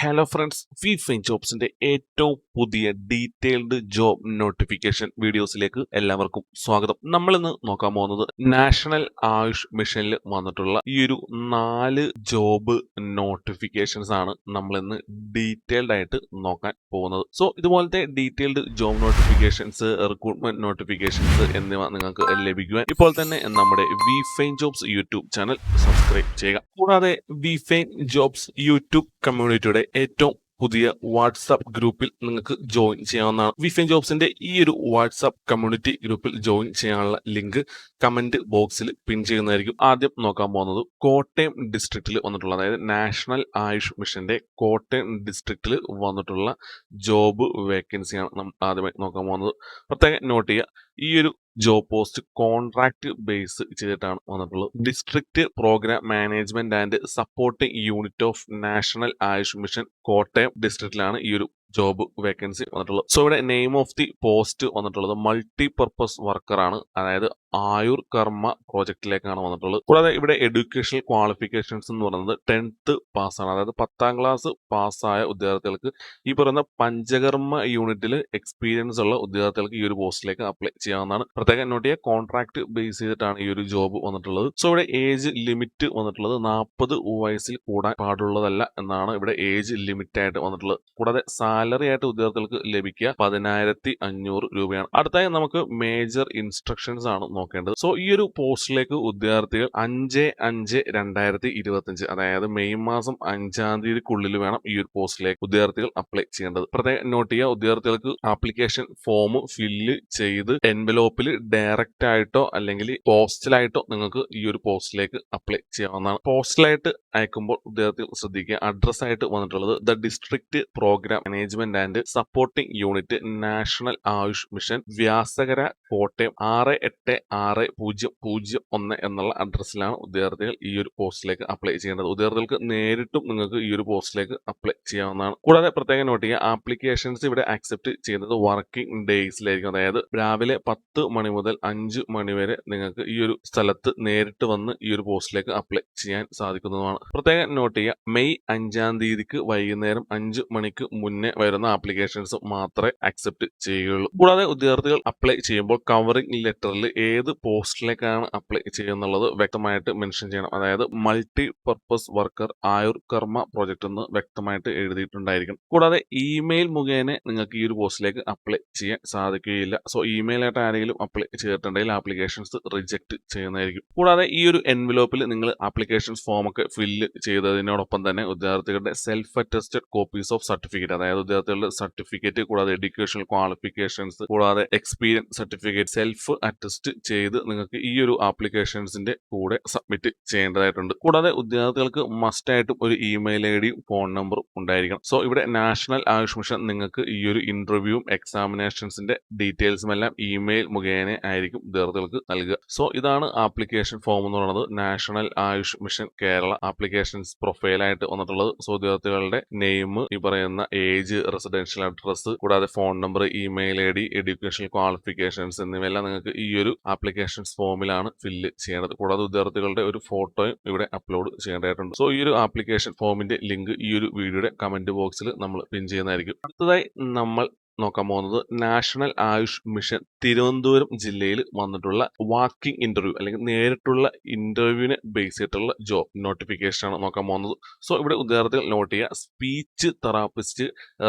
Hello friends we fine ജോബ്സിന്റെ ഏറ്റവും പുതിയ ഡീറ്റെയിൽഡ് ജോബ് നോട്ടിഫിക്കേഷൻ വീഡിയോസിലേക്ക് എല്ലാവർക്കും സ്വാഗതം. നമ്മൾ ഇന്ന് നോക്കാൻ പോകുന്നത് നാഷണൽ ആയുഷ് മിഷനിൽ വന്നിട്ടുള്ള ഈ ഒരു നാല് ജോബ് നോട്ടിഫിക്കേഷൻസ് ആണ് നമ്മൾ ഇന്ന് ഡീറ്റെയിൽഡ് ആയിട്ട് നോക്കാൻ പോകുന്നത്. സോ ഇതുപോലത്തെ detailed job notifications recruitment notifications എന്നിവ നിങ്ങൾക്ക് ലഭിക്കുവാൻ ഇപ്പോൾ തന്നെ നമ്മുടെ V fine jobs YouTube channel subscribe ചെയ്യുക. കൂടാതെ വി ഫൈൻ ജോബ്സ് യൂട്യൂബ് കമ്മ്യൂണിറ്റിയുടെ ഏറ്റവും പുതിയ വാട്സാപ്പ് ഗ്രൂപ്പിൽ നിങ്ങൾക്ക് ജോയിൻ ചെയ്യാവുന്നതാണ്. വിഫിൻ ജോബ്സിന്റെ ഈ ഒരു വാട്സാപ്പ് കമ്മ്യൂണിറ്റി ഗ്രൂപ്പിൽ ജോയിൻ ചെയ്യാനുള്ള ലിങ്ക് കമന്റ് ബോക്സിൽ പിൻ ചെയ്യുന്നതായിരിക്കും. ആദ്യം നോക്കാൻ പോകുന്നത് കോട്ടയം ഡിസ്ട്രിക്റ്റിൽ വന്നിട്ടുള്ള അതായത് നാഷണൽ ആയുഷ് മിഷന്റെ കോട്ടയം ഡിസ്ട്രിക്റ്റിൽ വന്നിട്ടുള്ള ജോബ് വേക്കൻസിയാണ് നമ്മൾ ആദ്യമായി നോക്കാൻ പോകുന്നത്. പ്രത്യേകം നോട്ട് ചെയ്യുക ഈ ഒരു ജോബ് പോസ്റ്റ് കോൺട്രാക്ട് ബേസ് ചെയ്തിട്ടാണ് വന്നിട്ടുള്ളത്. District programme management and supporting unit of national Ayush mission Kottayam ഡിസ്ട്രിക്റ്റിലാണ് ഈ ഒരു ജോബ് വേക്കൻസി വന്നിട്ടുള്ളത്. സോ ഇവിടെ നെയിം ഓഫ് ദി പോസ്റ്റ് വന്നിട്ടുള്ളത് മൾട്ടി പർപ്പസ് വർക്കർ ആണ്. അതായത് ആയുർ കർമ്മ പ്രോജക്റ്റിലേക്കാണ് വന്നിട്ടുള്ളത്. കൂടാതെ ഇവിടെ എഡ്യൂക്കേഷണൽ ക്വാളിഫിക്കേഷൻസ് എന്ന് പറയുന്നത് ടെൻത്ത് പാസ്സാണ് അതായത് പത്താം ക്ലാസ് പാസ്സായ ഉദ്യോഗാർത്ഥികൾക്ക് ഈ പറയുന്ന പഞ്ചകർമ്മ യൂണിറ്റിൽ എക്സ്പീരിയൻസ് ഉള്ള ഉദ്യോഗാർത്ഥികൾക്ക് ഈ ഒരു പോസ്റ്റിലേക്ക് അപ്ലൈ ചെയ്യാവുന്നതാണ്. പ്രത്യേകം നോട്ട് കോൺട്രാക്ട് ബേസ് ചെയ്തിട്ടാണ് ഈ ഒരു ജോബ് വന്നിട്ടുള്ളത്. സോ ഇവിടെ ഏജ് ലിമിറ്റ് വന്നിട്ടുള്ളത് നാൽപ്പത് വയസ്സിൽ കൂടാൻ പാടുള്ളതല്ല എന്നാണ് ഇവിടെ ഏജ് ലിമിറ്റ് ആയിട്ട് വന്നിട്ടുള്ളത്. കൂടാതെ സാലറി ആയിട്ട് ഉദ്യോഗാർത്ഥികൾക്ക് ലഭിക്കുക പതിനായിരത്തി അഞ്ഞൂറ് രൂപയാണ്. അടുത്തായി നമുക്ക് മേജർ ഇൻസ്ട്രക്ഷൻസ് ആണ് നോക്കേണ്ടത്. സോ ഈ ഒരു പോസ്റ്റിലേക്ക് ഉദ്യോഗാർത്ഥികൾ അഞ്ച് അഞ്ച് രണ്ടായിരത്തി ഇരുപത്തിയഞ്ച് അതായത് മെയ് മാസം അഞ്ചാം തീയതിക്കുള്ളിൽ വേണം ഈ ഒരു പോസ്റ്റിലേക്ക് ഉദ്യോഗാർത്ഥികൾ അപ്ലൈ ചെയ്യേണ്ടത്. പ്രത്യേകം നോട്ട് ചെയ്യുക ഉദ്യോഗാർത്ഥികൾക്ക് ആപ്ലിക്കേഷൻ ഫോം ഫില്ല് ചെയ്ത് എൻവലോപ്പിൽ ഡയറക്റ്റ് ആയിട്ടോ അല്ലെങ്കിൽ പോസ്റ്റലായിട്ടോ നിങ്ങൾക്ക് ഈ ഒരു പോസ്റ്റിലേക്ക് അപ്ലൈ ചെയ്യാവുന്നതാണ്. പോസ്റ്റലായിട്ട് അയക്കുമ്പോൾ ഉദ്യോഗാർത്ഥികൾ ശ്രദ്ധിക്കുക അഡ്രസ് ആയിട്ട് വന്നിട്ടുള്ളത് the district programme management and supporting unit national Ayush mission വ്യാസകര Kottayam ആറ് എട്ട് ആറ് പൂജ്യം പൂജ്യം ഒന്ന് എന്നുള്ള അഡ്രസ്സിലാണ് ഉദ്യോഗാർത്ഥികൾ ഈ ഒരു പോസ്റ്റിലേക്ക് അപ്ലൈ ചെയ്യേണ്ടത്. ഉദ്യോഗാർത്ഥികൾക്ക് നേരിട്ടും നിങ്ങൾക്ക് ഈ ഒരു പോസ്റ്റിലേക്ക് അപ്ലൈ ചെയ്യാവുന്നതാണ്. കൂടാതെ പ്രത്യേകം നോട്ട് ചെയ്യുക ആപ്ലിക്കേഷൻസ് ഇവിടെ അക്സെപ്റ്റ് ചെയ്യുന്നത് വർക്കിംഗ് ഡേയ്സിലായിരിക്കും അതായത് രാവിലെ പത്ത് മണി മുതൽ അഞ്ച് മണി വരെ നിങ്ങൾക്ക് ഈ ഒരു സ്ഥലത്ത് നേരിട്ട് വന്ന് ഈ ഒരു പോസ്റ്റിലേക്ക് അപ്ലൈ ചെയ്യാൻ സാധിക്കുന്നതുമാണ്. പ്രത്യേകം നോട്ട് ചെയ്യുക മെയ് അഞ്ചാം തീയതിക്ക് വൈകുന്നേരം അഞ്ച് മണിക്ക് മുന്നേ വരുന്ന ആപ്ലിക്കേഷൻസ് മാത്രമേ അക്സെപ്റ്റ് ചെയ്യുകയുള്ളൂ. കൂടാതെ ഉദ്യോഗാർത്ഥികൾ അപ്ലൈ ചെയ്യുമ്പോൾ കവറിംഗ് ലെറ്ററിൽ ഏത് പോസ്റ്റിലേക്കാണ് അപ്ലൈ ചെയ്യുന്നുള്ളത് വ്യക്തമായിട്ട് മെൻഷൻ ചെയ്യണം. അതായത് മൾട്ടി പർപ്പസ് വർക്കർ ആയുർ കർമ്മ പ്രോജക്റ്റ് എന്ന് വ്യക്തമായിട്ട് എഴുതിയിട്ടുണ്ടായിരിക്കും കൂടാതെ ഇമെയിൽ മുഖേന നിങ്ങൾക്ക് ഈ ഒരു പോസ്റ്റിലേക്ക് അപ്ലൈ ചെയ്യാൻ സാധിക്കുകയില്ല. സോ ഇമെയിൽ ആയിട്ട് ആരെങ്കിലും അപ്ലൈ ചെയ്തിട്ടുണ്ടെങ്കിൽ ആപ്ലിക്കേഷൻസ് റിജക്ട് ചെയ്യുന്നതായിരിക്കും. കൂടാതെ ഈ ഒരു എൻവലോപ്പിൽ നിങ്ങൾ ആപ്ലിക്കേഷൻസ് ഫോം ഒക്കെ ഫില്ല് ചെയ്തതിനോടൊപ്പം തന്നെ വിദ്യാർത്ഥികളുടെ self attested copies of certificate അതായത് വിദ്യാർത്ഥികളുടെ സർട്ടിഫിക്കറ്റ് കൂടാതെ എഡ്യൂക്കേഷണൽ ക്വാളിഫിക്കേഷൻസ് കൂടാതെ എക്സ്പീരിയൻസ് സർട്ടിഫിക്കറ്റ് സെൽഫ് അറ്റസ്റ്റ് ചെയ്ത് നിങ്ങൾക്ക് ഈ ഒരു ആപ്ലിക്കേഷൻസിന്റെ കൂടെ സബ്മിറ്റ് ചെയ്യേണ്ടതായിട്ടുണ്ട്. കൂടാതെ ഉദ്യോഗാർത്ഥികൾക്ക് മസ്റ്റ് ആയിട്ടും ഒരു ഇമെയിൽ ഐ ഡിയും ഫോൺ നമ്പറും ഉണ്ടായിരിക്കണം. സോ ഇവിടെ നാഷണൽ ആയുഷ് മിഷൻ നിങ്ങൾക്ക് ഈ ഒരു ഇന്റർവ്യൂവും എക്സാമിനേഷൻസിന്റെ ഡീറ്റെയിൽസും എല്ലാം ഇമെയിൽ മുഖേന ആയിരിക്കും വിദ്യാർത്ഥികൾക്ക് നൽകുക. സോ ഇതാണ് ആപ്ലിക്കേഷൻ ഫോം എന്ന് പറയുന്നത്. National Ayush mission Kerala applications പ്രൊഫൈലായിട്ട് വന്നിട്ടുള്ളത്. സോ ഉദ്യോഗാർത്ഥികളുടെ നെയിം ഈ പറയുന്ന ഏജ് റെസിഡൻഷ്യൽ അഡ്രസ്സ് കൂടാതെ phone number email I D educational qualifications എന്നിവയെല്ലാം നിങ്ങൾക്ക് ഈ ഒരു ആപ്ലിക്കേഷൻസ് ഫോമിലാണ് ഫില്ല് ചെയ്യേണ്ടത് കൂടാതെ വിദ്യാർത്ഥികളുടെ ഒരു ഫോട്ടോയും ഇവിടെ അപ്ലോഡ് ചെയ്യേണ്ടതായിട്ടുണ്ട്. സോ ഈ ഒരു ആപ്ലിക്കേഷൻ ഫോമിന്റെ ലിങ്ക് ഈ ഒരു വീഡിയോയുടെ കമന്റ് ബോക്സിൽ നമ്മൾ പിൻ ചെയ്യുന്നതായിരിക്കും. അടുത്തതായി നമ്മൾ നോക്കാൻ പോകുന്നത് നാഷണൽ ആയുഷ് മിഷൻ തിരുവനന്തപുരം ജില്ലയിൽ വന്നിട്ടുള്ള വാക്കിംഗ് ഇന്റർവ്യൂ അല്ലെങ്കിൽ നേരിട്ടുള്ള ഇന്റർവ്യൂവിനെ ബേസ് ചെയ്തിട്ടുള്ള ജോബ് നോട്ടിഫിക്കേഷൻ ആണ് നോക്കാൻ പോകുന്നത്. സോ ഇവിടെ ഉദാഹരണത്തിൽ നോട്ട് ചെയ്യുക. Speech therapist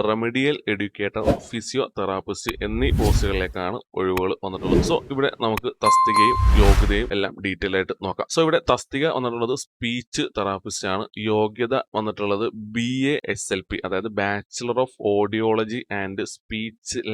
remedial educator physio therapist എന്നീ പോസ്റ്റുകളിലേക്കാണ് ഒഴിവുകൾ വന്നിട്ടുള്ളത്. സോ ഇവിടെ നമുക്ക് തസ്തികയും യോഗ്യതയും എല്ലാം ഡീറ്റെയിൽ ആയിട്ട് നോക്കാം. സോ ഇവിടെ തസ്തിക വന്നിട്ടുള്ളത് സ്പീച്ച് തെറാപ്പിസ്റ്റ് ആണ്. യോഗ്യത വന്നിട്ടുള്ളത് B A S L P അതായത് bachelor of audiology and speech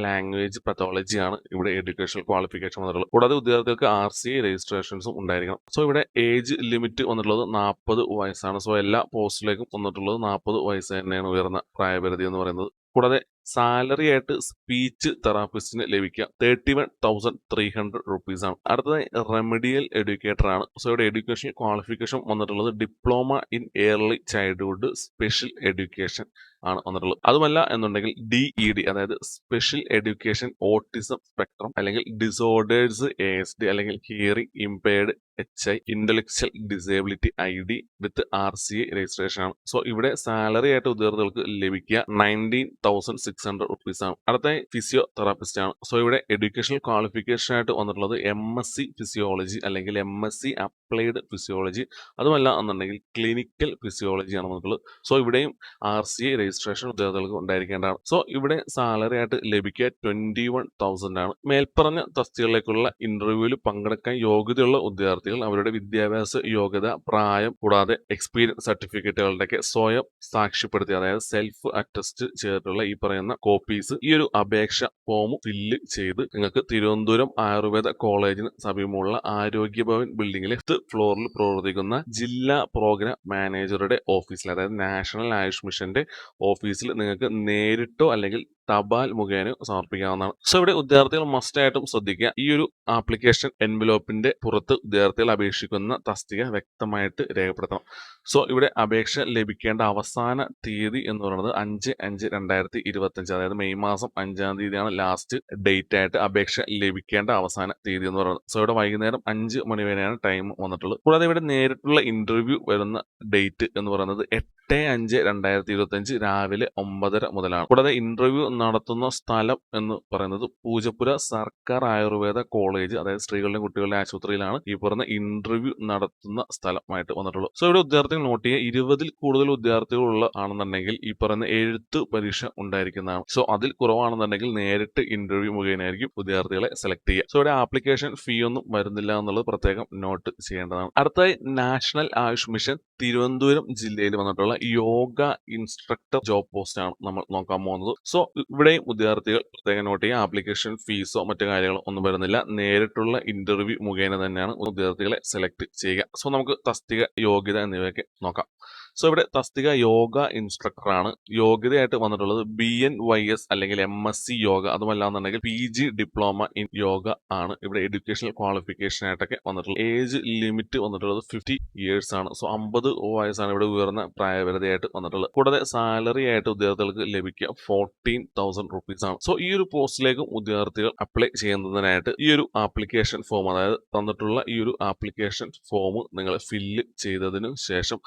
language പത്തോളജിയാണ് ഇവിടെ എഡ്യൂക്കേഷണൽ ക്വാളിഫിക്കേഷൻ വന്നിട്ടുള്ളത്. കൂടാതെ ഉദ്യോഗാർത്ഥികൾക്ക് ആർ സി രജിസ്ട്രേഷൻസും ഉണ്ടായിരിക്കണം. സോ ഇവിടെ ഏജ് ലിമിറ്റ് വന്നിട്ടുള്ളത് നാൽപ്പത് വയസ്സാണ്. സോ എല്ലാ പോസ്റ്റിലേക്കും വന്നിട്ടുള്ളത് നാൽപ്പത് വയസ്സ് തന്നെയാണ് ഉയർന്ന പ്രായപരിധി എന്ന് പറയുന്നത്. കൂടാതെ സാലറി ആയിട്ട് സ്പീച്ച് തെറാപ്പിസ്റ്റിന് ലഭിക്കുക. Thirty one thousand three hundred rupees ആണ്. അടുത്തതായി റെമഡിയൽ എഡ്യൂക്കേറ്റർ ആണ്. സോ ഇവിടെ എഡ്യൂക്കേഷൻ ക്വാളിഫിക്കേഷൻ വന്നിട്ടുള്ളത് diploma in early childhood special education ആണ് വന്നിട്ടുള്ളത്. അതുമല്ല എന്നുണ്ടെങ്കിൽ ഡി ഇ ഡി അതായത് സ്പെഷ്യൽ എഡ്യൂക്കേഷൻ ഓട്ടിസം സ്പെക്ട്രം അല്ലെങ്കിൽ ഡിസോർഡേഴ്സ് എ എസ് ഡി അല്ലെങ്കിൽ hearing impaired H I intellectual disability I D with R C registration ആണ്. So ഇവിടെ സാലറി ആയിട്ട് ഉദ്യോഗാർത്ഥികൾക്ക് ലഭിക്കുക നയന്റീൻ തൗസൻഡ് ഹൺഡ്രഡ് റുപ്പീസ് ആണ് അടുത്ത ഫിസിയോ തെറാപ്പിസ്റ്റ് ആണ്. സോ ഇവിടെ എഡ്യൂക്കേഷണൽ ക്വാളിഫിക്കേഷൻ ആയിട്ട് വന്നിട്ടുള്ളത് എം എസ് സി ഫിസിയോളജി അല്ലെങ്കിൽ M S C applied physiology അതുമല്ല എന്നുണ്ടെങ്കിൽ ക്ലിനിക്കൽ ഫിസിയോളജി ആണ് വന്നിട്ടുള്ളത്. സോ ഇവിടെയും ആർ സി ഐ രജിസ്ട്രേഷൻ ഉദ്യോഗികൾക്ക് ഉണ്ടായിരിക്കേണ്ടതാണ്. സോ ഇവിടെ സാലറി ആയിട്ട് ലഭിക്കുക ട്വന്റി വൺ തൗസൻഡ് ആണ്. മേൽപ്പറഞ്ഞ തസ്തികളിലേക്കുള്ള ഇന്റർവ്യൂവിൽ പങ്കെടുക്കാൻ യോഗ്യതയുള്ള ഉദ്യോഗാർത്ഥികൾ അവരുടെ വിദ്യാഭ്യാസ യോഗ്യത പ്രായം കൂടാതെ എക്സ്പീരിയൻസ് സർട്ടിഫിക്കറ്റുകളുടെയൊക്കെ സ്വയം സാക്ഷ്യപ്പെടുത്തി അതായത് സെൽഫ് അറ്റസ്റ്റ് ചെയ്തിട്ടുള്ള ഈ പറയുന്ന കോപ്പീസ് ഈ ഒരു അപേക്ഷ ഫോം ഫില്ല് ചെയ്ത് നിങ്ങൾക്ക് തിരുവനന്തപുരം ആയുർവേദ കോളേജിന് സമീപമുള്ള ആരോഗ്യഭവൻ ബിൽഡിംഗിലെ ഫിഫ്ത് ഫ്ലോറിൽ പ്രവർത്തിക്കുന്ന ജില്ലാ പ്രോഗ്രാം മാനേജറുടെ ഓഫീസിൽ അതായത് നാഷണൽ ആയുഷ് മിഷന്റെ ഓഫീസിൽ നിങ്ങൾക്ക് നേരിട്ടോ അല്ലെങ്കിൽ തപാൽ മുഖേന സമർപ്പിക്കാവുന്നതാണ്. സോ ഇവിടെ വിദ്യാർത്ഥികൾ മസ്റ്റ് ആയിട്ടും ശ്രദ്ധിക്കുക. ഈ ഒരു ആപ്ലിക്കേഷൻ എൻവലോപ്പിന്റെ പുറത്ത് വിദ്യാർത്ഥികൾ അപേക്ഷിക്കുന്ന തസ്തിക വ്യക്തമായിട്ട് രേഖപ്പെടുത്തണം. സോ ഇവിടെ അപേക്ഷ ലഭിക്കേണ്ട അവസാന തീയതി എന്ന് പറയുന്നത് അഞ്ച് അഞ്ച് രണ്ടായിരത്തി ഇരുപത്തഞ്ച് അതായത് മെയ് മാസം അഞ്ചാം തീയതിയാണ് ലാസ്റ്റ് ഡേറ്റ് ആയിട്ട് അപേക്ഷ ലഭിക്കേണ്ട അവസാന തീയതി എന്ന് പറയുന്നത്. സോ ഇവിടെ വൈകുന്നേരം അഞ്ച് മണി വരെയാണ് ടൈം വന്നിട്ടുള്ളത്. കൂടാതെ ഇവിടെ നേരിട്ടുള്ള ഇന്റർവ്യൂ വരുന്ന ഡേറ്റ് എന്ന് പറയുന്നത് എട്ട് അഞ്ച് രണ്ടായിരത്തി ഇരുപത്തഞ്ച് രാവിലെ ഒമ്പതര മുതലാണ്. കൂടാതെ ഇന്റർവ്യൂ നടത്തുന്ന സ്ഥലം എന്ന് പറയുന്നത് പൂജപ്പുര സർക്കാർ ആയുർവേദ കോളേജ് അതായത് സ്ത്രീകളുടെയും കുട്ടികളുടെ ആശുപത്രിയിലാണ് ഈ പറഞ്ഞ ഇന്റർവ്യൂ നടത്തുന്ന സ്ഥലമായിട്ട് വന്നിട്ടുള്ളത്. സോ ഇവിടെ വിദ്യാർത്ഥികൾ നോട്ട് ചെയ്യുക ഇരുപതിൽ കൂടുതൽ വിദ്യാർത്ഥികളുള്ള ആണെന്നുണ്ടെങ്കിൽ ഈ പറയുന്ന എഴുത്ത് പരീക്ഷ ഉണ്ടായിരിക്കുന്നതാണ്. സോ അതിൽ കുറവാണെന്നുണ്ടെങ്കിൽ നേരിട്ട് ഇന്റർവ്യൂ മുഖേനയായിരിക്കും വിദ്യാർത്ഥികളെ സെലക്ട് ചെയ്യുക. സോ ഇവിടെ ആപ്ലിക്കേഷൻ ഫീ ഒന്നും വരുന്നില്ല എന്നുള്ളത് പ്രത്യേകം നോട്ട് ചെയ്യേണ്ടതാണ്. അടുത്തായി നാഷണൽ ആയുഷ് മിഷൻ തിരുവനന്തപുരം ജില്ലയിൽ വന്നിട്ടുള്ള യോഗ ഇൻസ്ട്രക്ടർ ജോബ് പോസ്റ്റ് ആണ് നമ്മൾ നോക്കാൻ പോകുന്നത്. സോ ഇവിടെയും വിദ്യാർത്ഥികൾ പ്രത്യേകം നോട്ട് ചെയ്യുക. ആപ്ലിക്കേഷൻ ഫീസോ മറ്റു കാര്യങ്ങളോ ഒന്നും വരുന്നില്ല. നേരിട്ടുള്ള ഇന്റർവ്യൂ മുഖേന തന്നെയാണ് വിദ്യാർത്ഥികളെ സെലക്ട് ചെയ്യുക. സോ നമുക്ക് തസ്തിക യോഗ്യത എന്നിവയൊക്കെ നോക്കാം. സോ ഇവിടെ തസ്തിക യോഗ ഇൻസ്ട്രക്ടറാണ് യോഗ്യതയായിട്ട് വന്നിട്ടുള്ളത് ബി എൻ വൈ എസ് അല്ലെങ്കിൽ M S C yoga അതുമല്ലാന്നുണ്ടെങ്കിൽ P G diploma in yoga ആണ് ഇവിടെ എഡ്യൂക്കേഷണൽ ക്വാളിഫിക്കേഷൻ ആയിട്ടൊക്കെ വന്നിട്ടുള്ളത്. ഏജ് ലിമിറ്റ് വന്നിട്ടുള്ളത് ഫിഫ്റ്റി ഇയേഴ്സ് ആണ്. സോ അമ്പത് വയസ്സാണ് ഇവിടെ ഉയർന്ന പ്രായപരിധിയായിട്ട് വന്നിട്ടുള്ളത്. കൂടാതെ സാലറി ആയിട്ട് ഉദ്യോഗാർത്ഥികൾക്ക് ലഭിക്കുക ഫോർട്ടീൻ തൗസൻഡ് റുപ്പീസ് ആണ്. സോ ഈ ഒരു പോസ്റ്റിലേക്കും ഉദ്യോഗാർത്ഥികൾ അപ്ലൈ ചെയ്യുന്നതിനായിട്ട് ഈ ഒരു ആപ്ലിക്കേഷൻ ഫോം അതായത് തന്നിട്ടുള്ള ഈ ഒരു ആപ്ലിക്കേഷൻ ഫോം നിങ്ങൾ ഫില്ല് ചെയ്തതിനു ശേഷം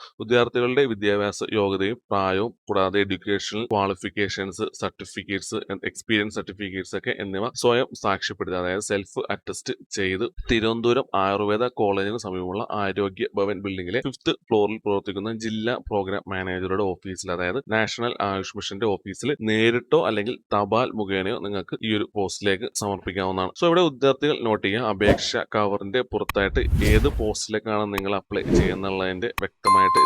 വിദ്യാർത്ഥികളുടെ വിദ്യാഭ്യാസ യോഗ്യതയും പ്രായവും കൂടാതെ educational qualifications certificates experience certificates ഒക്കെ എന്നിവ സ്വയം സാക്ഷ്യപ്പെടുത്തുക അതായത് സെൽഫ് അറ്റസ്റ്റ് ചെയ്ത് തിരുവനന്തപുരം ആയുർവേദ കോളേജിന് സമീപമുള്ള ആരോഗ്യ ഭവൻ ബിൽഡിംഗിലെ ഫിഫ്ത്ത് ഫ്ലോറിൽ പ്രവർത്തിക്കുന്ന ജില്ലാ പ്രോഗ്രാം മാനേജറുടെ ഓഫീസിൽ അതായത് നാഷണൽ ആയുഷ് മിഷന്റെ ഓഫീസിൽ നേരിട്ടോ അല്ലെങ്കിൽ തപാൽ മുഖേനയോ നിങ്ങൾക്ക് ഈ ഒരു പോസ്റ്റിലേക്ക് സമർപ്പിക്കാവുന്നതാണ്. സോ ഇവിടെ വിദ്യാർത്ഥികൾ നോട്ട് ചെയ്യുക അപേക്ഷ കവറിന്റെ പുറത്തായിട്ട് ഏത് പോസ്റ്റിലേക്കാണ് നിങ്ങൾ അപ്ലൈ ചെയ്യുന്നുള്ളതിന്റെ വ്യക്തമായിട്ട്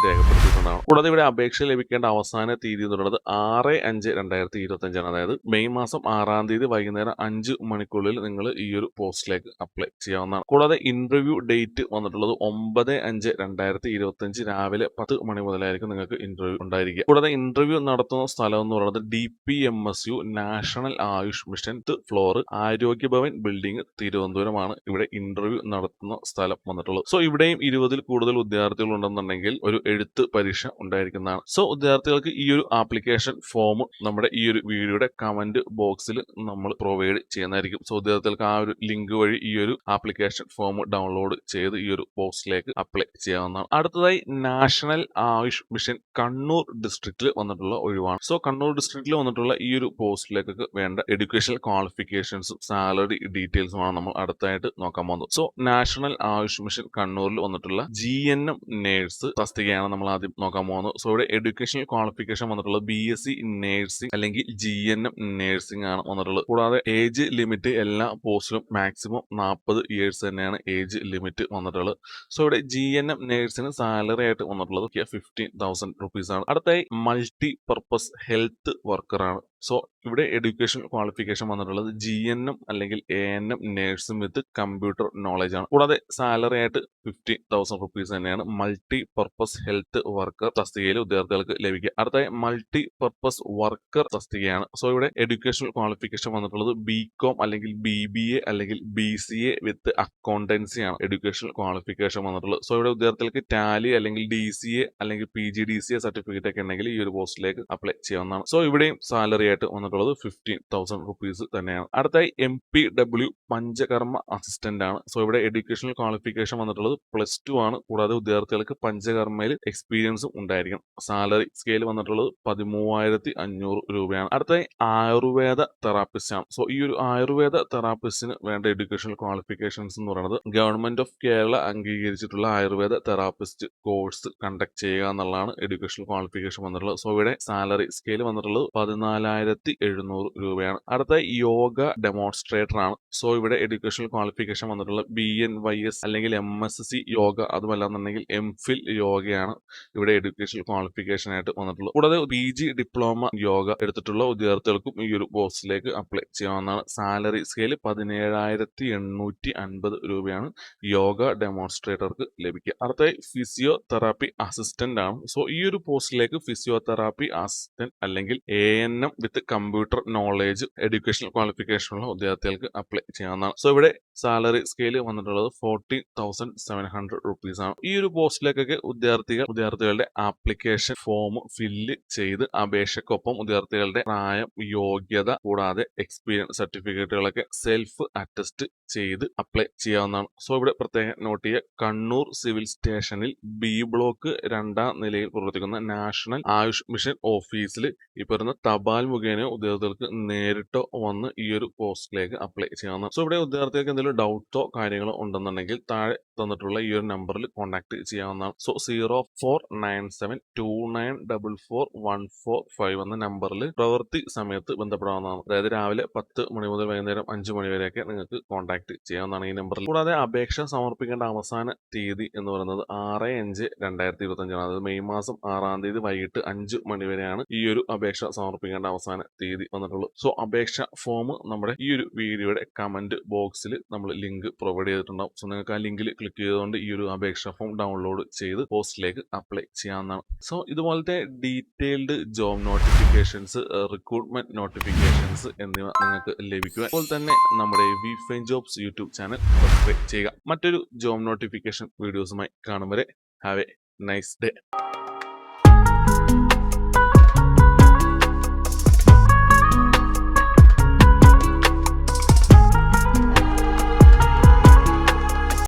രേഖപ്പെടുത്തിയിട്ടുണ്ടാവും കൂടാതെ ഇവിടെ അപേക്ഷ ലഭിക്കേണ്ട അവസാന തീയതി എന്ന് പറയുന്നത് ആറ് അഞ്ച് രണ്ടായിരത്തി ഇരുപത്തി അഞ്ചാണ് അതായത് മെയ് മാസം ആറാം തീയതി വൈകുന്നേരം അഞ്ച് മണിക്കുള്ളിൽ നിങ്ങൾ ഈ ഒരു പോസ്റ്റിലേക്ക് അപ്ലൈ ചെയ്യാവുന്നതാണ്. കൂടാതെ ഇന്റർവ്യൂ ഡേറ്റ് വന്നിട്ടുള്ളത് ഒമ്പത് അഞ്ച് രണ്ടായിരത്തി ഇരുപത്തി അഞ്ച് രാവിലെ പത്ത് മണി മുതലായിരിക്കും നിങ്ങൾക്ക് ഇന്റർവ്യൂ ഉണ്ടായിരിക്കുക. കൂടാതെ ഇന്റർവ്യൂ നടത്തുന്ന സ്ഥലം എന്ന് പറയുന്നത് D P M S U national Ayush mission floor Arogya Bhavan building തിരുവനന്തപുരമാണ് ഇവിടെ ഇന്റർവ്യൂ നടത്തുന്ന സ്ഥലം വന്നിട്ടുള്ളത്. സോ ഇവിടെയും ഇരുപതിൽ കൂടുതൽ വിദ്യാർത്ഥികൾ ഉണ്ടെന്നുണ്ടെങ്കിൽ ഒരു എഴുത്ത് പരീക്ഷ ഉണ്ടായിരിക്കുന്നതാണ്. സോ വിദ്യാർത്ഥികൾക്ക് ഈ ഒരു ആപ്ലിക്കേഷൻ ഫോം നമ്മുടെ ഈ ഒരു വീഡിയോയുടെ കമന്റ് ബോക്സിൽ നമ്മൾ പ്രൊവൈഡ് ചെയ്യുന്നതായിരിക്കും. സോ വിദ്യാർത്ഥികൾക്ക് ആ ഒരു ലിങ്ക് വഴി ഈ ഒരു ആപ്ലിക്കേഷൻ ഫോം ഡൗൺലോഡ് ചെയ്ത് ഈ ഒരു പോസ്റ്റിലേക്ക് അപ്ലൈ ചെയ്യാവുന്നതാണ്. അടുത്തതായി നാഷണൽ ആയുഷ് മിഷൻ കണ്ണൂർ ഡിസ്ട്രിക്റ്റിൽ വന്നിട്ടുള്ള ഒഴിവാണ്. സോ കണ്ണൂർ ഡിസ്ട്രിക്റ്റിൽ വന്നിട്ടുള്ള ഈ ഒരു പോസ്റ്റിലേക്കൊക്കെ വേണ്ട എഡ്യൂക്കേഷണൽ ക്വാളിഫിക്കേഷൻസും സാലറി ഡീറ്റെയിൽസുമാണ് നമ്മൾ അടുത്തായിട്ട് നോക്കാൻ പോകുന്നത്. സോ നാഷണൽ ആയുഷ് മിഷൻ കണ്ണൂരിൽ വന്നിട്ടുള്ള ജി എൻ എം നേഴ്സ് തസ്തികയാണ് നമ്മൾ ആദ്യം നോക്കാൻ പോകുന്നത് സോ ഇവിടെ എഡ്യൂക്കേഷൻ ക്വാളിഫിക്കേഷൻ വന്നിട്ടുള്ളത് ബി എസ് സി നേഴ്സിംഗ് അല്ലെങ്കിൽ ജി എൻ എം നേഴ്സിംഗ് ആണ് വന്നിട്ടുള്ളത്. കൂടാതെ ഏജ് ലിമിറ്റ് എല്ലാ പോസ്റ്റിലും മാക്സിമം നാൽപ്പത് ഇയേഴ്സ് തന്നെയാണ് ഏജ് ലിമിറ്റ് വന്നിട്ടുള്ളത്. സോ ഇവിടെ ജി എൻ എം നേഴ്സിന് സാലറി ആയിട്ട് വന്നിട്ടുള്ളത് ഫിഫ്റ്റീൻ തൗസൻഡ് റുപ്പീസ് ആണ്. അടുത്തായി മൾട്ടി പർപ്പസ് ഹെൽത്ത് വർക്കറാണ് സോ ഇവിടെ എഡ്യൂക്കേഷൻ ക്വാളിഫിക്കേഷൻ വന്നിട്ടുള്ളത് ജി എൻ എം അല്ലെങ്കിൽ എ എൻ എം നേഴ്സും വിത്ത് കമ്പ്യൂട്ടർ നോളജ് ആണ്. കൂടാതെ സാലറി ആയിട്ട് ഫിഫ്റ്റി തൗസൻഡ് റുപ്പീസ് തന്നെയാണ് മൾട്ടി പർപ്പസ് ഹെൽത്ത് വർക്കർ തസ്തികയിൽ വിദ്യാർത്ഥികൾക്ക് ലഭിക്കുക. അടുത്തായി മൾട്ടി പർപ്പസ് വർക്കർ തസ്തികയാണ്. സോ ഇവിടെ എഡ്യൂക്കേഷൻ ക്വാളിഫിക്കേഷൻ വന്നിട്ടുള്ളത് ബി കോം അല്ലെങ്കിൽ ബി ബി എ അല്ലെങ്കിൽ B C A with accountancy ആണ് എഡ്യൂക്കേഷൻ ക്വാളിഫിക്കേഷൻ വന്നിട്ടുള്ളത്. സോ ഇവിടെ വിദ്യാർത്ഥികൾക്ക് ടാലി അല്ലെങ്കിൽ ഡി സി എ അല്ലെങ്കിൽ P G D C A certificate ഒക്കെ ഉണ്ടെങ്കിൽ ഈ ഒരു പോസ്റ്റിലേക്ക് അപ്ലൈ ചെയ്യാവുന്നതാണ്. സോ ഇവിടെയും സാലറി ആയിട്ട് വന്നിട്ടുള്ളത് ഫിഫ്റ്റീൻ തൗസൻഡ് റുപ്പീസ് തന്നെയാണ്. അടുത്തായി M P W panchakarma assistant ആണ്. സോ ഇവിടെ എഡ്യൂക്കേഷണൽ ക്വാളിഫിക്കേഷൻ വന്നിട്ടുള്ളത് പ്ലസ് ടു ആണ്. കൂടാതെ വിദ്യാർത്ഥികൾക്ക് പഞ്ചകർമ്മയിൽ എക്സ്പീരിയൻസും ഉണ്ടായിരിക്കണം. സാലറി സ്കെയിൽ വന്നിട്ടുള്ളത് പതിമൂവായിരത്തി അഞ്ഞൂറ് രൂപയാണ്. അടുത്തായി ആയുർവേദ തെറാപ്പിസ്റ്റ് ആണ്. സോ ഈ ഒരു ആയുർവേദ തെറാപ്പിസ്റ്റിന് വേണ്ട എഡ്യൂക്കേഷണൽ ക്വാളിഫിക്കേഷൻസ് എന്ന് പറയുന്നത് ഗവൺമെന്റ് ഓഫ് കേരള അംഗീകരിച്ചിട്ടുള്ള ആയുർവേദ തെറാപ്പിസ്റ്റ് കോഴ്സ് കണ്ടക്ട് ചെയ്യുക എന്നുള്ളതാണ് എഡ്യൂക്കേഷണൽ ക്വാളിഫിക്കേഷൻ വന്നിട്ടുള്ളത്. സോ ഇവിടെ സാലറി സ്കെയിൽ വന്നിട്ടുള്ളത് പതിനാലായിരത്തി എഴുന്നൂറ് രൂപയാണ്. അടുത്ത യോഗ ഡെമോൺസ്ട്രേറ്റർ ആണ്. സോ ഇവിടെ എഡ്യൂക്കേഷണൽ ക്വാളിഫിക്കേഷൻ വന്നിട്ടുള്ള ബി എൻ വൈ എസ് അല്ലെങ്കിൽ എം എസ് സി യോഗ അതുമല്ലാന്നുണ്ടെങ്കിൽ എം ഫിൽ യോഗയാണ് ഇവിടെ എഡ്യൂക്കേഷൻ ക്വാളിഫിക്കേഷൻ ആയിട്ട് വന്നിട്ടുള്ളത്. കൂടാതെ പി ജി ഡിപ്ലോമ യോഗ എടുത്തിട്ടുള്ള വിദ്യാർത്ഥികൾക്കും ഈ ഒരു പോസ്റ്റിലേക്ക് അപ്ലൈ ചെയ്യാവുന്നതാണ്. സാലറി സ്കെയിൽ പതിനേഴായിരത്തി എണ്ണൂറ്റി അൻപത് രൂപയാണ് യോഗ ഡെമോൺസ്ട്രേറ്റർക്ക് ലഭിക്കുക. അടുത്തായി ഫിസിയോതെറാപ്പി അസിസ്റ്റന്റ് ആണ്. സോ ഈ ഒരു പോസ്റ്റിലേക്ക് ഫിസിയോതെറാപ്പി അസിസ്റ്റന്റ് അല്ലെങ്കിൽ A N M with computer knowledge educational qualification ഉള്ള വിദ്യാർത്ഥികൾക്ക് അപ്ലൈ ചെയ്യാവുന്നതാണ്. സോ ഇവിടെ സാലറി സ്കെയിൽ വന്നിട്ടുള്ളത് forty thousand seven hundred rupees ആണ്. ഈ ഒരു പോസ്റ്റിലേക്കൊക്കെ വിദ്യാർത്ഥികൾ വിദ്യാർത്ഥികളുടെ ആപ്ലിക്കേഷൻ ഫോം ഫില്ല് ചെയ്ത് അപേക്ഷക്കൊപ്പം വിദ്യാർത്ഥികളുടെ പ്രായം യോഗ്യത കൂടാതെ എക്സ്പീരിയൻസ് സർട്ടിഫിക്കറ്റുകളൊക്കെ സെൽഫ് അറ്റസ്റ്റ് ചെയ്ത് അപ്ലൈ ചെയ്യാവുന്നതാണ്. സോ ഇവിടെ പ്രത്യേകം നോട്ട് ചെയ്യുക. കണ്ണൂർ സിവിൽ സ്റ്റേഷനിൽ ബി ബ്ലോക്ക് രണ്ടാം നിലയിൽ പ്രവർത്തിക്കുന്ന നാഷണൽ ആയുഷ് മിഷൻ ഓഫീസിൽ ഈ തപാൽ മുഖേന ഉദ്യോഗസ്ഥർക്ക് നേരിട്ടോ വന്ന് ഈ ഒരു പോസ്റ്റിലേക്ക് അപ്ലൈ ചെയ്യാവുന്നതാണ് സോ ഇവിടെ ഉദ്യോഗാർത്ഥികൾക്ക് എന്തെങ്കിലും ഡൗട്ടോ കാര്യങ്ങളോ ഉണ്ടെന്നുണ്ടെങ്കിൽ താഴെ തന്നിട്ടുള്ള ഈ ഒരു നമ്പറിൽ കോൺടാക്ട് ചെയ്യാവുന്നതാണ്. So zero four nine seven two nine double four one four five എന്ന നമ്പറിൽ പ്രവൃത്തി സമയത്ത് ബന്ധപ്പെടാവുന്നതാണ്. അതായത് രാവിലെ പത്ത് മണി മുതൽ വൈകുന്നേരം അഞ്ച് മണി വരെയൊക്കെ നിങ്ങൾക്ക് കോൺടാക്ട് ചെയ്യാവുന്നതാണ് ഈ നമ്പറിൽ കൂടാതെ അപേക്ഷ സമർപ്പിക്കേണ്ട അവസാന തീയതി എന്ന് പറയുന്നത് ആറ് അഞ്ച് രണ്ടായിരത്തി ഇരുപത്തി അഞ്ചാണ് അതായത് മെയ് മാസം ആറാം തീയതി വൈകിട്ട് അഞ്ച് മണി വരെയാണ് ഈ ഒരു അപേക്ഷ സമർപ്പിക്കേണ്ട അവസാന തീയതി വന്നിട്ടുള്ളൂ. സോ അപേക്ഷ ഫോം നമ്മുടെ ഈ ഒരു വീഡിയോയുടെ കമന്റ് ബോക്സിൽ നമ്മൾ ലിങ്ക് പ്രൊവൈഡ് ചെയ്തിട്ടുണ്ടാവും. സോ നിങ്ങൾക്ക് ആ ലിങ്കിൽ ക്ലിക്ക് ചെയ്തുകൊണ്ട് ഈ ഒരു അപേക്ഷ ഫോം ഡൗൺലോഡ് ചെയ്ത് പോസ്റ്റിലേക്ക് അപ്ലൈ ചെയ്യാവുന്നതാണ്. സോ ഇതുപോലത്തെ detailed job notifications recruitment notifications എന്നിവ നിങ്ങൾക്ക് ലഭിക്കുക അതുപോലെ തന്നെ നമ്മുടെ V fine jobs YouTube channel subscribe ചെയ്യുക. മറ്റൊരു ജോബ് നോട്ടിഫിക്കേഷൻ വീഡിയോസുമായി കാണും വരെ. Have A nice day